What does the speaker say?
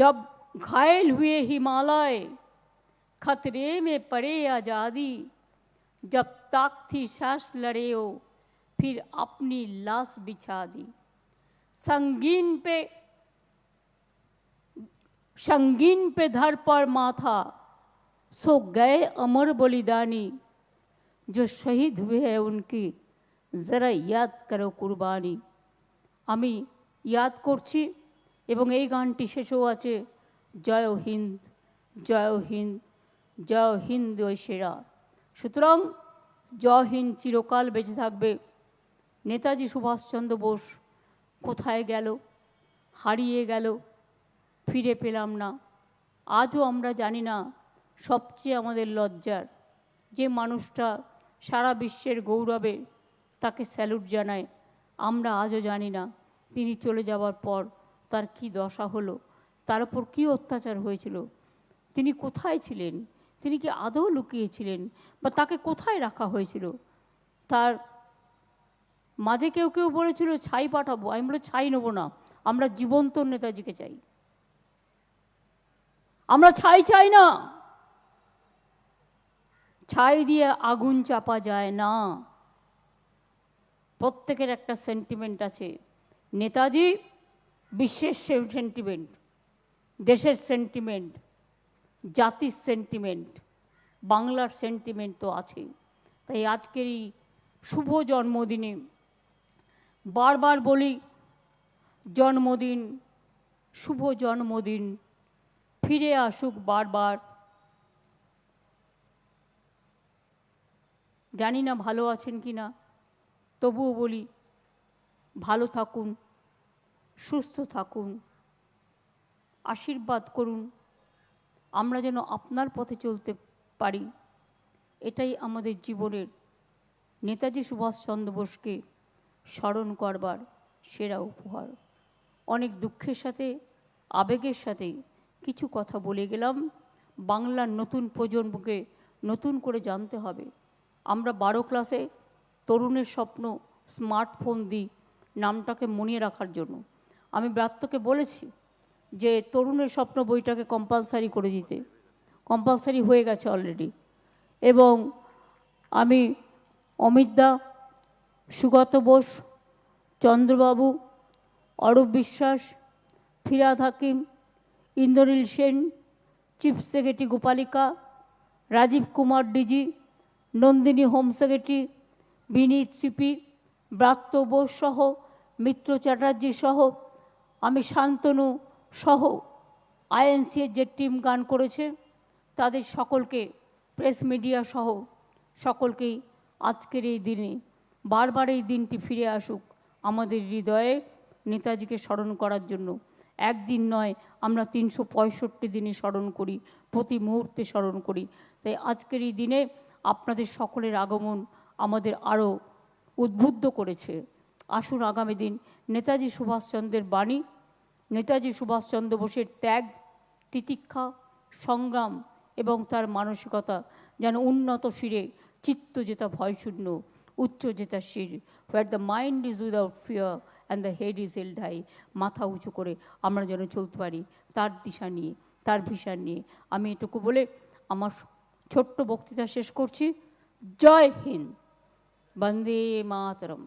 जब घायल हुए हिमालय खतरे में पड़े आज़ादी जब तक थी सांस लड़े हो फिर अपनी लाश बिछा दी संगीन पे संगीन पे धर पर माथा सो गए अमर बलिदानी जो शहीद हुए हैं उनकी जरा याद করো কুরবানি আমি ইয়াদ করছি এবং এই গানটি শেষেও আছে, জয় হিন্দ জয় হিন্দ জয় হিন্দ ওই সেরা। সুতরাং জয় হিন্দ চিরকাল বেঁচে থাকবে। নেতাজি সুভাষচন্দ্র বোস কোথায় গেল? হারিয়ে গেল, ফিরে পেলাম না। আজও আমরা জানি না সবচেয়ে আমাদের লজ্জার। যে মানুষটা সারা বিশ্বের গৌরবে তাকে স্যালুট জানায়, আমরা আজও জানি না। তিনি চলে যাওয়ার পর তার কি দশা হলো? তার উপর কী অত্যাচার হয়েছিল? তিনি কোথায় ছিলেন? তিনি কি আদৌ লুকিয়েছিলেন? বা তাকে কোথায় রাখা হয়েছিল? তার মাঝে কেউ কেউ বলেছিল, ছাই পাঠাবো। আমি বলে ছাই নেব না। আমরা জীবন্ত নেতাজিকে চাই। আমরা ছাই চাই না। ছাই দিয়ে আগুন চাপা যায় না। প্রত্যেকের একটা সেন্টিমেন্ট আছে। নেতাজি বিশ্বের সেন্টিমেন্ট দেশের সেন্টিমেন্ট জাতির সেন্টিমেন্ট বাংলার সেন্টিমেন্ট তো আছে তাই আজকের এই শুভ জন্মদিনে বারবার বলি, জন্মদিন, শুভ জন্মদিন, ফিরে আসুক বারবার। জানি না ভালো আছেন কি না তবুও বলি, ভালো থাকুন। সুস্থ থাকুন, আশীর্বাদ করুন, আমরা যেন আপনার পথে চলতে পারি। এটাই আমাদের জীবনের নেতাজি সুভাষচন্দ্র বোসকে স্মরণ করবার সেরা উপহার। অনেক দুঃখের সাথে, আবেগের সাথে কিছু কথা বলে গেলাম। বাংলার নতুন প্রজন্মকে নতুন করে জানতে হবে। আমরা বারো ক্লাসে তরুণের স্বপ্ন স্মার্টফোন দিই, নামটাকে মনে রাখার জন্য। আমি ব্রাত্যকে বলেছি যে তরুণের স্বপ্ন বইটাকে কম্পালসারি করে দিতে। কম্পালসারি হয়ে গেছে অলরেডি এবং আমি অমিতদা Sugata Bose, Chandrababu, Arup Biswas, Firhad Hakim Indranil Sen, chief secretary Gopalika, Rajiv Kumar DG, Nandini home secretary, Binit CP, Bratya Bose সহ, মিত্র চ্যাটার্জি সহ আমি শান্তনু সহ আইএনসিএর যে টিম গান করেছে, তাদের সকলকে, প্রেস মিডিয়া সহ সকলকেই আজকের এই দিনে, বারবার এই দিনটি ফিরে আসুক আমাদের হৃদয়ে নেতাজিকে স্মরণ করার জন্য। একদিন নয়, আমরা তিনশো পঁয়ষট্টি দিনে স্মরণ করি, প্রতি মুহূর্তে স্মরণ করি। তাই আজকের এই দিনে আপনাদের সকলের আগমন আমাদের আরও উদ্বুদ্ধ করেছে। আসুন আগামী দিন নেতাজি সুভাষচন্দ্রের বাণী, নেতাজি সুভাষচন্দ্র বোসের ত্যাগ, তিতিক্ষা, সংগ্রাম এবং তার মানসিকতা যেন উন্নত শিরে চিত্ত যেটা ভয়শূন্য, উচ্চ যেটা শির where the mind is without fear and the head is held high মাথা উঁচু করে আমরা যেন চলতে পারি, তার দিশা নিয়ে, তার ভিশন নিয়ে। আমি এটুকু বলে আমার ছোট্ট বক্তৃতা শেষ করছি। জয় হিন্দ। বন্দে মাতরম।